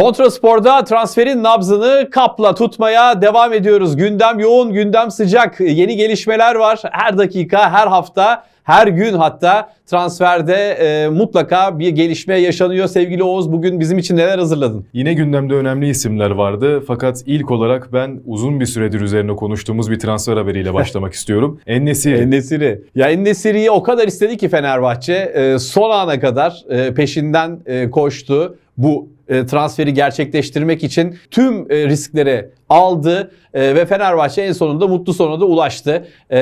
Kontraspor'da transferin nabzını kapla tutmaya devam ediyoruz. Gündem yoğun, gündem sıcak. Yeni gelişmeler var. Her dakika, her hafta, her gün hatta transferde e, mutlaka bir gelişme yaşanıyor. Sevgili Oğuz bugün bizim için neler hazırladın? Yine gündemde önemli isimler vardı fakat ilk olarak ben uzun bir süredir üzerine konuştuğumuz bir transfer haberiyle başlamak istiyorum. Ennesiri. Ennesiri. Ya Ennesiri'yi o kadar istedi ki Fenerbahçe e, son ana kadar e, peşinden e, koştu. Bu e, transferi gerçekleştirmek için tüm e, riskleri aldı e, ve Fenerbahçe en sonunda mutlu sonuna da ulaştı. E,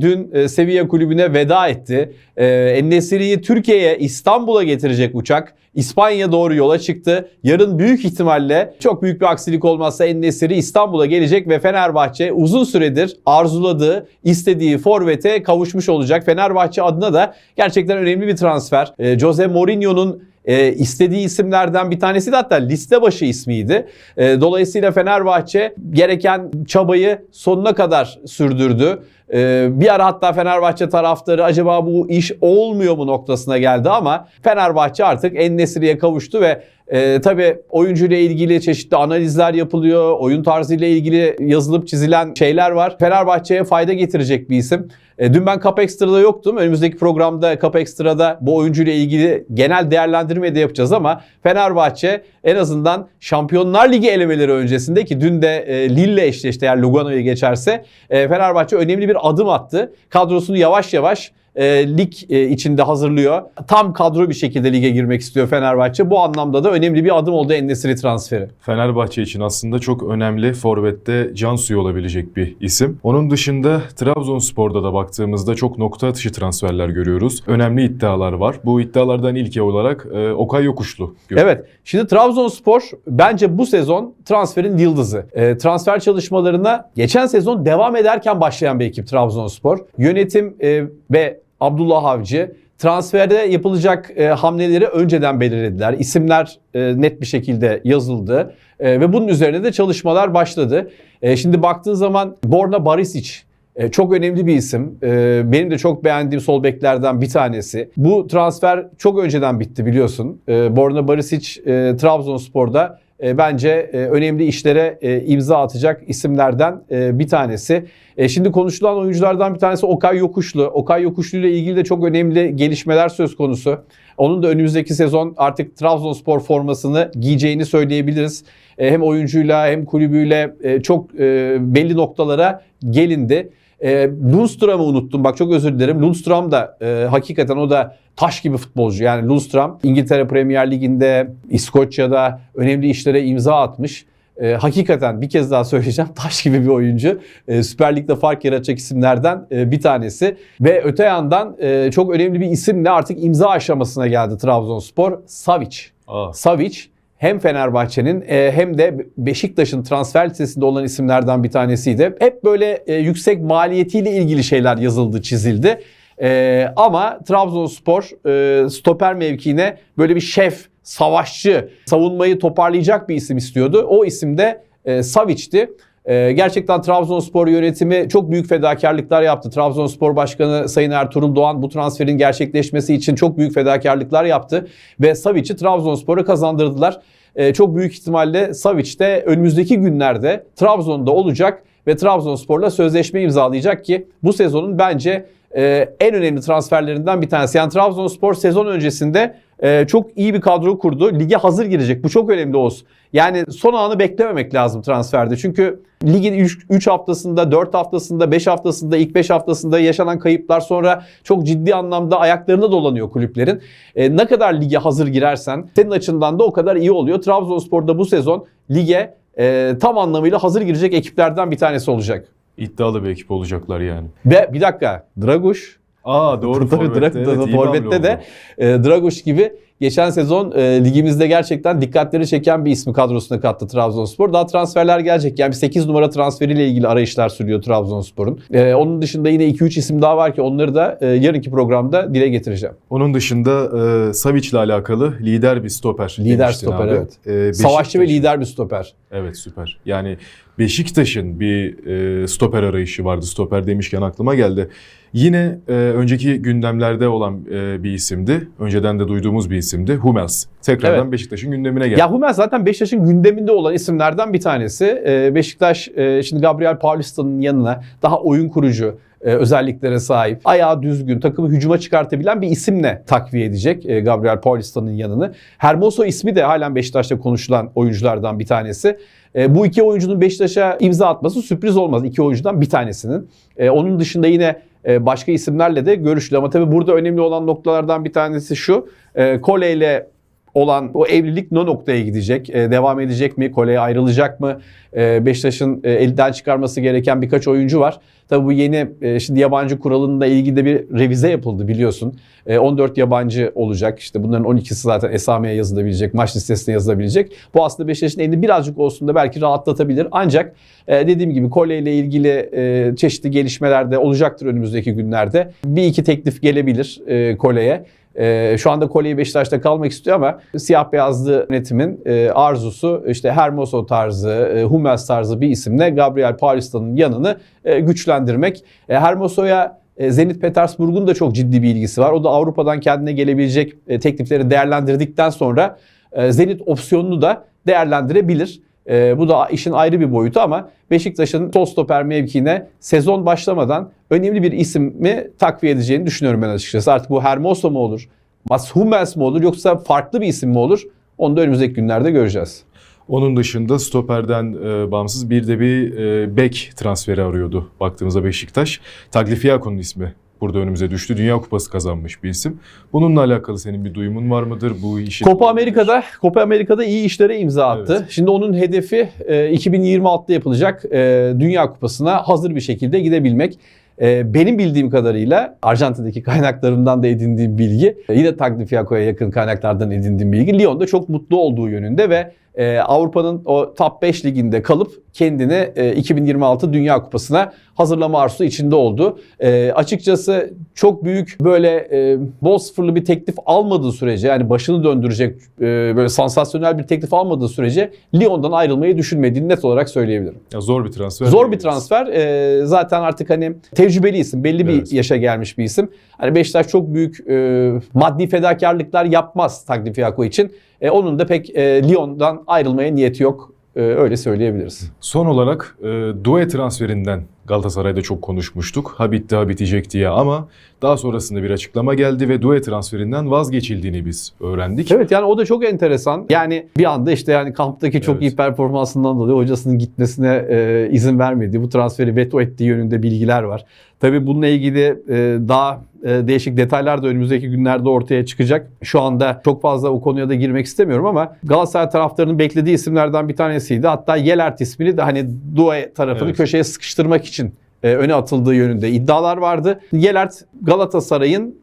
dün e, Sevilla kulübüne veda etti. E, Türkiye'ye İstanbul'a getirecek uçak İspanya doğru yola çıktı. Yarın büyük ihtimalle çok büyük bir aksilik olmazsa Ennesiri İstanbul'a gelecek ve Fenerbahçe uzun süredir arzuladığı, istediği forvete kavuşmuş olacak. Fenerbahçe adına da gerçekten önemli bir transfer. Jose Mourinho'nun e, istediği isimlerden bir tanesi de hatta liste başı ismiydi. E, dolayısıyla Fenerbahçe gereken çabayı sonuna kadar sürdürdü. E, bir ara hatta Fenerbahçe taraftarı acaba bu iş olmuyor mu noktasına geldi ama Fenerbahçe artık Ennesiri'ye kavuştu ve e, tabii oyuncuyla ilgili çeşitli analizler yapılıyor. Oyun tarzıyla ilgili yazılıp çizilen şeyler var. Fenerbahçe'ye fayda getirecek bir isim. E, dün ben Cup Extra'da yoktum. Önümüzdeki programda Cup Extra'da bu oyuncuyla ilgili genel değerlendirme de yapacağız ama Fenerbahçe en azından Şampiyonlar Ligi elemeleri öncesinde ki dün de e, Lille eşleşti eğer Lugano'yu geçerse e, Fenerbahçe önemli bir adım attı. Kadrosunu yavaş yavaş e, lig e, içinde hazırlıyor. Tam kadro bir şekilde lige girmek istiyor Fenerbahçe. Bu anlamda da önemli bir adım oldu Ennesiri transferi. Fenerbahçe için aslında çok önemli forvette can suyu olabilecek bir isim. Onun dışında Trabzonspor'da da baktığımızda çok nokta atışı transferler görüyoruz. Önemli iddialar var. Bu iddialardan ilki olarak e, Okay Yokuşlu. Evet. Şimdi Trabzonspor bence bu sezon transferin yıldızı. E, transfer çalışmalarına geçen sezon devam ederken başlayan bir ekip Trabzonspor. Yönetim e, ve Abdullah Avcı transferde yapılacak e, hamleleri önceden belirlediler. İsimler e, net bir şekilde yazıldı E, ve bunun üzerine de çalışmalar başladı. E, şimdi baktığın zaman Borna Barisic e, çok önemli bir isim. E, benim de çok beğendiğim sol beklerden bir tanesi. Bu transfer çok önceden bitti biliyorsun. E, Borna Barisic Trabzonspor'da e, bence e, önemli işlere e, imza atacak isimlerden e, bir tanesi. E, şimdi konuşulan oyunculardan bir tanesi Okay Yokuşlu. Okay Yokuşlu ile ilgili de çok önemli gelişmeler söz konusu. Onun da önümüzdeki sezon artık Trabzonspor formasını giyeceğini söyleyebiliriz. E, hem oyuncuyla hem kulübüyle e, çok e, belli noktalara gelindi. E, Lundström'ü unuttum. Bak çok özür dilerim. Lundström da e, hakikaten o da taş gibi futbolcu. Yani Lundström İngiltere Premier Ligi'nde, İskoçya'da önemli işlere imza atmış. E, hakikaten bir kez daha söyleyeceğim taş gibi bir oyuncu. E, Süper Lig'de fark yaratacak isimlerden e, bir tanesi. Ve öte yandan e, çok önemli bir isimle artık imza aşamasına geldi Trabzonspor. Savic. Aa, Savic hem Fenerbahçe'nin e, hem de Beşiktaş'ın transfer listesinde olan isimlerden bir tanesiydi. Hep böyle e, yüksek maliyetiyle ilgili şeyler yazıldı, çizildi. E, ama Trabzonspor stoper mevkiine böyle bir şef, savaşçı, savunmayı toparlayacak bir isim istiyordu. O isim de Savic'ti. E, gerçekten Trabzonspor yönetimi çok büyük fedakarlıklar yaptı. Trabzonspor Başkanı Sayın Ertuğrul Doğan bu transferin gerçekleşmesi için çok büyük fedakarlıklar yaptı. Ve Savic'i Trabzonspor'a kazandırdılar. E, çok büyük ihtimalle Savic de önümüzdeki günlerde Trabzon'da olacak ve Trabzonspor'la sözleşme imzalayacak ki bu sezonun bence e, en önemli transferlerinden bir tanesi. Yani Trabzonspor sezon öncesinde e, çok iyi bir kadro kurdu. Lige hazır girecek. Bu çok önemli olsun. Yani son anı beklememek lazım transferde. Çünkü ligin 3 haftasında, 4 haftasında, 5 haftasında, ilk 5 haftasında yaşanan kayıplar sonra çok ciddi anlamda ayaklarına dolanıyor kulüplerin. E, ne kadar lige hazır girersen senin açından da o kadar iyi oluyor. Trabzonspor'da bu sezon lige e, tam anlamıyla hazır girecek ekiplerden bir tanesi olacak. iddialı bir ekip olacaklar yani. Ve bir dakika Draguş Aa doğru Tabii forvette. Dra- evet, Forvet'te de e, Draguş gibi geçen sezon e, ligimizde gerçekten dikkatleri çeken bir ismi kadrosuna kattı Trabzonspor. Daha transferler gelecek. Yani bir 8 numara transferiyle ilgili arayışlar sürüyor Trabzonspor'un. E, onun dışında yine 2-3 isim daha var ki onları da e, yarınki programda dile getireceğim. Onun dışında e, Savic'le alakalı lider bir stoper. Lider stoper, abi. evet. E, Savaşçı ve lider bir stoper. Evet süper. Yani Beşiktaş'ın bir e, stoper arayışı vardı. Stoper demişken aklıma geldi. Yine e, önceki gündemlerde olan e, bir isimdi. Önceden de duyduğumuz bir isim. isimdi. Hummels. Tekrardan Evet. Beşiktaş'ın gündemine geldi. Ya Hummels zaten Beşiktaş'ın gündeminde olan isimlerden bir tanesi. Ee, Beşiktaş e, şimdi Gabriel Paulista'nın yanına daha oyun kurucu e, özelliklere sahip, ayağı düzgün, takımı hücuma çıkartabilen bir isimle takviye edecek e, Gabriel Paulista'nın yanını. Hermoso ismi de halen Beşiktaş'ta konuşulan oyunculardan bir tanesi. E, bu iki oyuncunun Beşiktaş'a imza atması sürpriz olmaz. İki oyuncudan bir tanesinin. E, onun dışında yine e, başka isimlerle de görüşülü. Ama tabii burada önemli olan noktalardan bir tanesi şu. E, Kole ile olan o evlilik ne noktaya gidecek? E, devam edecek mi? Kole'ye ayrılacak mı? E, Beşiktaş'ın e, elden çıkarması gereken birkaç oyuncu var. Tabii bu yeni e, şimdi yabancı kuralında ilgili de bir revize yapıldı biliyorsun. E, 14 yabancı olacak. İşte bunların 12'si zaten esameye yazılabilecek, maç listesine yazılabilecek. Bu aslında Beşiktaş'ın elini birazcık olsun da belki rahatlatabilir. Ancak e, dediğim gibi Kole ile ilgili e, çeşitli gelişmeler de olacaktır önümüzdeki günlerde. Bir iki teklif gelebilir e, Kole'ye. Ee, şu anda Kolye'yi Beşiktaş'ta kalmak istiyor ama siyah beyazlı yönetimin e, arzusu işte Hermoso tarzı, e, Hummels tarzı bir isimle Gabriel Paulista'nın yanını e, güçlendirmek. E, Hermoso'ya e, Zenit Petersburg'un da çok ciddi bir ilgisi var. O da Avrupa'dan kendine gelebilecek e, teklifleri değerlendirdikten sonra e, Zenit opsiyonunu da değerlendirebilir. E, bu da işin ayrı bir boyutu ama Beşiktaş'ın sol stoper mevkiine sezon başlamadan önemli bir ismi takviye edeceğini düşünüyorum ben açıkçası. Artık bu Hermoso mu olur, Mats Hummels mi olur yoksa farklı bir isim mi olur? Onu da önümüzdeki günlerde göreceğiz. Onun dışında stoperden e, bağımsız bir de bir e, bek transferi arıyordu baktığımızda Beşiktaş. Tagliafico'nun ismi burada önümüze düştü. Dünya Kupası kazanmış bir isim. Bununla alakalı senin bir duyumun var mıdır? Bu işi Copa Amerika'da Copa Amerika'da iyi işlere imza attı. Evet. Şimdi onun hedefi e, 2026'da yapılacak e, Dünya Kupası'na hazır bir şekilde gidebilmek. E, benim bildiğim kadarıyla Arjantin'deki kaynaklarımdan da edindiğim bilgi, e, yine Tagliafico'ya yakın kaynaklardan edindiğim bilgi, Lyon'da çok mutlu olduğu yönünde ve e, Avrupa'nın o top 5 liginde kalıp kendini e, 2026 Dünya Kupası'na hazırlama arzusu içinde oldu. E, açıkçası çok büyük böyle e, bol sıfırlı bir teklif almadığı sürece yani başını döndürecek e, böyle sansasyonel bir teklif almadığı sürece Lyon'dan ayrılmayı düşünmediğini net olarak söyleyebilirim. Ya zor bir transfer. Zor bir transfer. E, zaten artık hani tecrübeli isim, belli bir Evet. yaşa gelmiş bir isim. Hani Beşiktaş çok büyük e, maddi fedakarlıklar yapmaz Tagliafico için. E, onun da pek e, Lyon'dan ayrılmaya niyeti yok. E, öyle söyleyebiliriz. Son olarak e, Due transferinden Galatasaray'da çok konuşmuştuk. Ha bitti ha bitecek diye ama daha sonrasında bir açıklama geldi ve Due transferinden vazgeçildiğini biz öğrendik. Evet yani o da çok enteresan. Yani bir anda işte yani kamptaki çok Evet. iyi performansından dolayı hocasının gitmesine e, izin vermediği, bu transferi veto ettiği yönünde bilgiler var. Tabii bununla ilgili e, daha e, değişik detaylar da önümüzdeki günlerde ortaya çıkacak. Şu anda çok fazla o konuya da girmek istemiyorum ama Galatasaray taraftarının beklediği isimlerden bir tanesiydi. Hatta Yelert ismini de hani Due tarafını Evet. köşeye sıkıştırmak için e, öne atıldığı yönünde iddialar vardı. Yelert Galatasaray'ın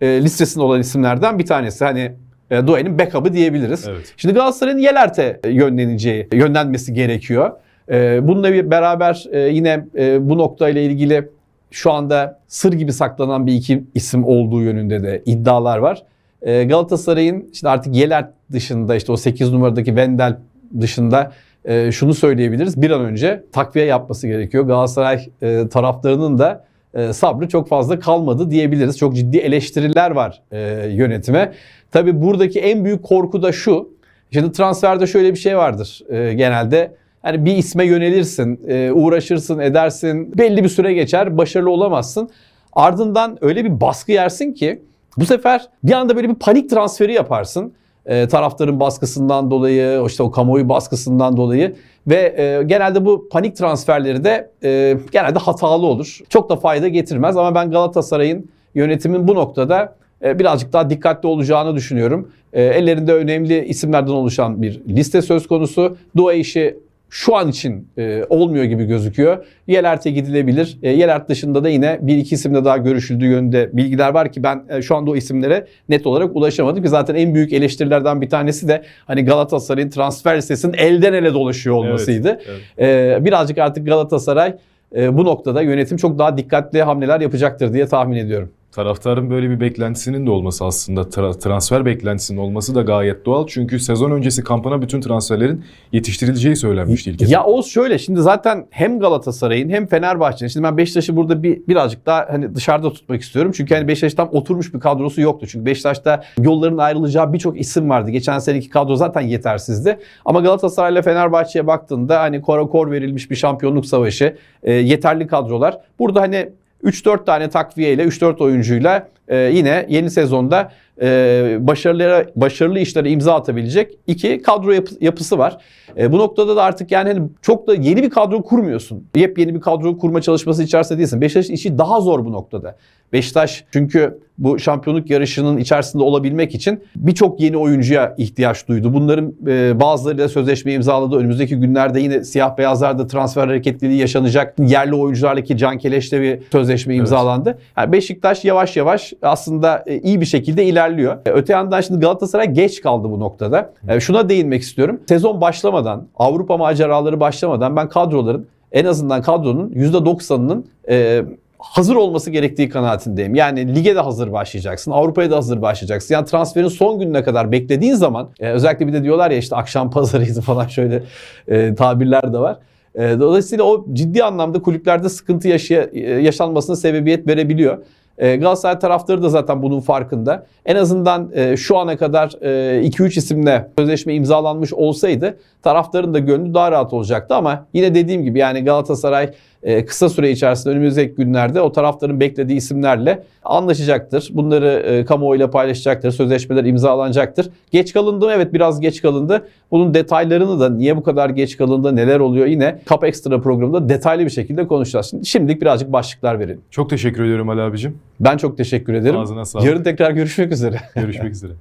e, listesinde olan isimlerden bir tanesi. Hani e, Due'nin backup'ı diyebiliriz. Evet. Şimdi Galatasaray'ın Yelert'e yönleneceği, yönlenmesi gerekiyor. E, bununla bir beraber e, yine e, bu noktayla ilgili şu anda sır gibi saklanan bir iki isim olduğu yönünde de iddialar var. E, Galatasaray'ın işte artık Yelert dışında işte o 8 numaradaki Wendel dışında e, şunu söyleyebiliriz. Bir an önce takviye yapması gerekiyor. Galatasaray e, taraftarının da e, sabrı çok fazla kalmadı diyebiliriz. Çok ciddi eleştiriler var e, yönetime. Tabii buradaki en büyük korku da şu. Şimdi transferde şöyle bir şey vardır e, genelde. Hani bir isme yönelirsin, uğraşırsın, edersin. Belli bir süre geçer, başarılı olamazsın. Ardından öyle bir baskı yersin ki bu sefer bir anda böyle bir panik transferi yaparsın. E, taraftarın baskısından dolayı, işte o kamuoyu baskısından dolayı ve e, genelde bu panik transferleri de e, genelde hatalı olur. Çok da fayda getirmez ama ben Galatasaray'ın yönetimin bu noktada e, birazcık daha dikkatli olacağını düşünüyorum. E, ellerinde önemli isimlerden oluşan bir liste söz konusu. Dua işi şu an için e, olmuyor gibi gözüküyor. Yelert'e gidilebilir. E, Yelert dışında da yine bir iki isimle daha görüşüldüğü yönünde bilgiler var ki ben e, şu anda o isimlere net olarak ulaşamadım ki zaten en büyük eleştirilerden bir tanesi de hani Galatasaray'ın transfer listesinin elden ele dolaşıyor olmasıydı. Evet. E, birazcık artık Galatasaray e, bu noktada yönetim çok daha dikkatli hamleler yapacaktır diye tahmin ediyorum. Taraftarın böyle bir beklentisinin de olması aslında tra- transfer beklentisinin olması da gayet doğal. Çünkü sezon öncesi kampına bütün transferlerin yetiştirileceği söylenmişti ilk Ya Oğuz şöyle şimdi zaten hem Galatasaray'ın hem Fenerbahçe'nin şimdi ben Beşiktaş'ı burada bir birazcık daha hani dışarıda tutmak istiyorum. Çünkü hani Beşiktaş tam oturmuş bir kadrosu yoktu. Çünkü Beşiktaş'ta yolların ayrılacağı birçok isim vardı. Geçen seneki kadro zaten yetersizdi. Ama Galatasaray ile Fenerbahçe'ye baktığında hani kora kor verilmiş bir şampiyonluk savaşı, e, yeterli kadrolar. Burada hani 3-4 tane takviyeyle, 3-4 oyuncuyla e, yine yeni sezonda e, başarılı başarılı işlere imza atabilecek iki kadro yapı- yapısı var. E, bu noktada da artık yani hani çok da yeni bir kadro kurmuyorsun. Yepyeni bir kadro kurma çalışması içerisinde değilsin. Beşiktaş'ın işi daha zor bu noktada. Beşiktaş çünkü bu şampiyonluk yarışının içerisinde olabilmek için birçok yeni oyuncuya ihtiyaç duydu. Bunların e, bazılarıyla sözleşme imzaladı. Önümüzdeki günlerde yine siyah beyazlarda transfer hareketliliği yaşanacak. Yerli oyuncularla ki Can Keleş'le bir sözleşme imzalandı. Yani Beşiktaş yavaş yavaş aslında e, iyi bir şekilde ilerliyor. E, Öte yandan şimdi Galatasaray geç kaldı bu noktada. E, Şuna değinmek istiyorum. Sezon başlamadan, Avrupa maceraları başlamadan ben kadroların en azından kadronun %90'ının e, hazır olması gerektiği kanaatindeyim. Yani lige de hazır başlayacaksın, Avrupa'ya da hazır başlayacaksın. Yani transferin son gününe kadar beklediğin zaman özellikle bir de diyorlar ya işte akşam pazarıydı falan şöyle tabirler de var. Dolayısıyla o ciddi anlamda kulüplerde sıkıntı yaşaya, yaşanmasına sebebiyet verebiliyor. E, Galatasaray taraftarı da zaten bunun farkında. En azından e, şu ana kadar e, 2-3 isimle sözleşme imzalanmış olsaydı taraftarın da gönlü daha rahat olacaktı ama yine dediğim gibi yani Galatasaray e, kısa süre içerisinde önümüzdeki günlerde o taraftarın beklediği isimlerle anlaşacaktır. Bunları e, kamuoyuyla paylaşacaktır. Sözleşmeler imzalanacaktır. Geç kalındı mı? Evet biraz geç kalındı. Bunun detaylarını da niye bu kadar geç kalındı, neler oluyor yine Kap Ekstra programında detaylı bir şekilde konuşacağız. Şimdi, şimdilik birazcık başlıklar verelim. Çok teşekkür ediyorum Ali abicim. Ben çok teşekkür ederim. Ağzına sağlık. Yarın tekrar görüşmek üzere. Görüşmek üzere.